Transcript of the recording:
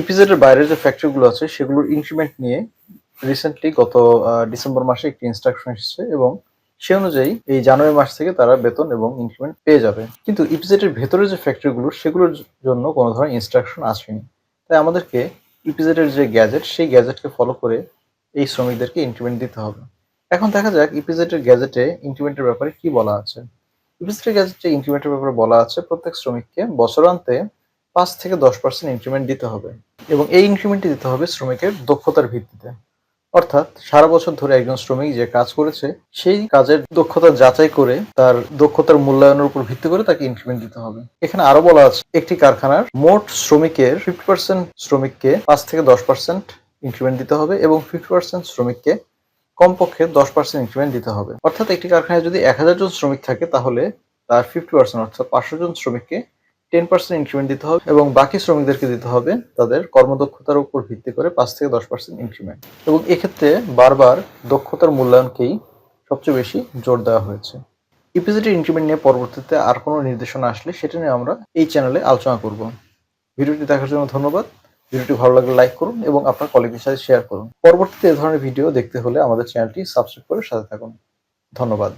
EPZ এর বাইরে যে ফ্যাক্টরিগুলো আছে, সেগুলোর ইনক্রিমেন্ট নিয়ে রিসেন্টলি গত ডিসেম্বর মাসে একটি ইনস্ট্রাকশন এসেছে এবং সে অনুযায়ী এই জানুয়ারি মাস থেকে তারা বেতন এবং ইনক্রিমেন্ট পেয়ে যাবে। কিন্তু ইপিজেড এর ভেতরে যে ফ্যাক্টরিগুলো সেগুলোর জন্য কোনো ধরনের ইনস্ট্রাকশন আসেনি। তাই আমাদেরকে ইপিজেড এর যে গ্যাজেট সেই গ্যাজেটকে ফলো করে এই শ্রমিকদেরকে ইনক্রিমেন্ট দিতে হবে। এখন দেখা যাক ইপিজেড এর গ্যাজেটে ইনক্রিমেন্টের ব্যাপারে কি বলা আছে। ইপিজেড এর গ্যাজেটে ইনক্রিমেন্টের ব্যাপারে বলা আছে, প্রত্যেক শ্রমিককে বছরান্তে পাঁচ থেকে দশ পার্সেন্ট ইনক্রিমেন্ট দিতে হবে এবং এই ইনক্রিমেন্টটি দিতে হবে শ্রমিকের দক্ষতার ভিত্তিতে। অর্থাৎ সারা বছর ধরে একজন শ্রমিক যে কাজ করেছে, সেই কাজের দক্ষতা যাচাই করে তার দক্ষতার মূল্যায়নের উপর ভিত্তি করে তাকে ইনক্রিমেন্ট দিতে হবে। এখানে আরও বলা আছে, একটি কারখানার মোট শ্রমিকের ফিফটি পার্সেন্ট শ্রমিককে পাঁচ থেকে দশ পার্সেন্ট ইনক্রিমেন্ট দিতে হবে এবং ফিফটি পার্সেন্ট শ্রমিককে কমপক্ষে দশ পার্সেন্ট ইনক্রিমেন্ট দিতে হবে। অর্থাৎ একটি কারখানায় যদি এক হাজার জন শ্রমিক থাকে, তাহলে তার ফিফটি পার্সেন্ট অর্থাৎ পাঁচশো জন শ্রমিককে টেন পার্সেন্ট ইনক্রিমেন্ট দিতে হবে এবং বাকি শ্রমিকদেরকে দিতে হবে তাদের কর্মদক্ষতার উপর ভিত্তি করে পাঁচ থেকে দশ পার্সেন্ট ইনক্রিমেন্ট এবং এক্ষেত্রে বারবার দক্ষতার মূল্যায়নকেই সবচেয়ে বেশি জোর দেওয়া হয়েছে। ইপিজিটি ইনক্রিমেন্ট নিয়ে পরবর্তীতে আর কোনো নির্দেশনা আসলে সেটা নিয়ে আমরা এই চ্যানেলে আলোচনা করব। ভিডিওটি দেখার জন্য ধন্যবাদ। ভিডিওটি ভালো লাগলে লাইক করুন এবং আপনার কলিগদের সাথে শেয়ার করুন। পরবর্তীতে এ ধরনের ভিডিও দেখতে হলে আমাদের চ্যানেলটি সাবস্ক্রাইব করে সাথে থাকুন। ধন্যবাদ।